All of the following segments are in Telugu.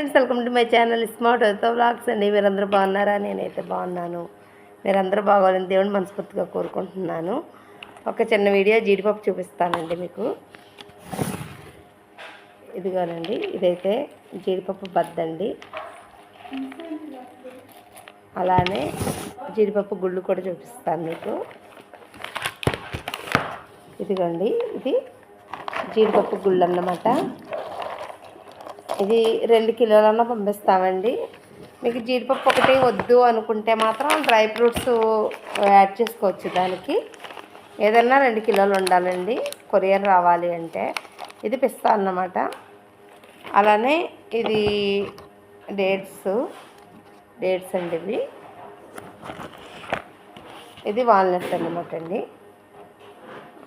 Friends welcome to my channel smart అవుతా బ్లాగ్స్ అండి. మీరందరూ బాగున్నారా? నేనైతే బాగున్నాను. మీరందరూ బాగోవాలని దేవుని మనస్ఫూర్తిగా కోరుకుంటున్నాను. ఒక చిన్న వీడియో జీడిపప్పు చూపిస్తానండి మీకు. ఇదిగోనండి ఇదైతే జీడిపప్పు బద్దండి. అలానే జీడిపప్పు గుళ్ళు కూడా చూపిస్తాను మీకు. ఇదిగోండి ఇది జీడిపప్పు గుళ్ళు అన్నమాట. ఇది రెండు కిలోలన్నా పంపిస్తామండి. మీకు జీడిపప్పు ఒకటి వద్దు అనుకుంటే మాత్రం డ్రై ఫ్రూట్స్ యాడ్ చేసుకోవచ్చు దానికి. ఏదన్నా రెండు కిలోలు ఉండాలండి. కొరియర్ రావాలి అంటే. ఇది పిస్తా అన్నమాట. అలానే ఇది డేట్స్ డేట్స్ అండి ఇవి. ఇది వాల్నట్స్ అన్నమాట అండి.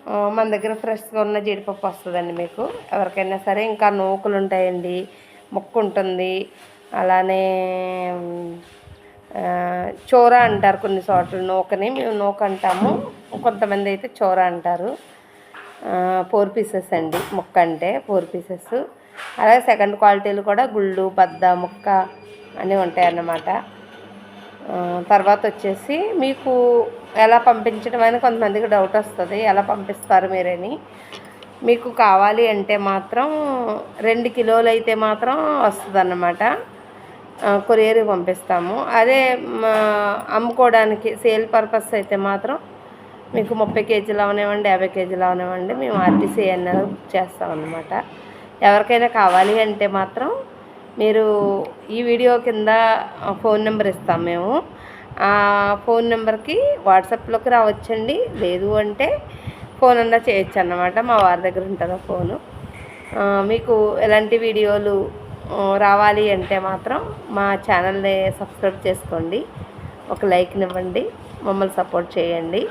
మన దగ్గర ఫ్రెష్గా ఉన్న జీడిపప్పు వస్తుందండి మీకు. ఎవరికైనా సరే ఇంకా నూకలు ఉంటాయండి. ముక్కు ఉంటుంది. అలానే చోర అంటారు కొన్ని చోట్ల నూకని. మేము నూక అంటాము కొంతమంది అయితే చోర అంటారు. ఫోర్ పీసెస్ అండి. ముక్క అంటే ఫోర్ పీసెస్. అలాగే సెకండ్ క్వాలిటీలు కూడా గుళ్ళు బద్ద ముక్క అన్నీ ఉంటాయన్నమాట. తర్వాత వచ్చేసి మీకు ఎలా పంపించడం అని కొంతమందికి డౌట్ వస్తుంది. ఎలా పంపిస్తారు మీరని? మీకు కావాలి అంటే మాత్రం రెండు కిలోలు అయితే మాత్రం వస్తుంది అన్నమాట కొరియర్ పంపిస్తాము. అదే మా అమ్ముకోవడానికి సేల్ పర్పస్ అయితే మాత్రం మీకు ముప్పై కేజీలు అవనివ్వండి యాభై కేజీలు అవనివ్వండి మేము ఆర్టీసీ అన్నది బుక్ చేస్తాం అన్నమాట ఎవరికైనా కావాలి అంటే మాత్రం మీరు ఈ వీడియో కింద ఫోన్ నెంబర్ ఇస్తాం మేము. ఆ ఫోన్ నెంబర్కి వాట్సాప్లోకి రావచ్చండి. లేదు అంటే ఫోన్ అన్నా చేయొచ్చు అన్నమాట. మా వారి దగ్గర ఉంటుంది ఫోను? మీకు ఎలాంటి వీడియోలు రావాలి అంటే మాత్రం మా ఛానల్ని సబ్స్క్రైబ్ చేసుకోండి. ఒక లైక్నివ్వండి మమ్మల్ని సపోర్ట్ చేయండి.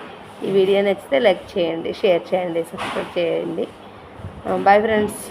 ఈ వీడియో నచ్చితే లైక్ చేయండి షేర్ చేయండి సబ్స్క్రైబ్ చేయండి. Bye friends.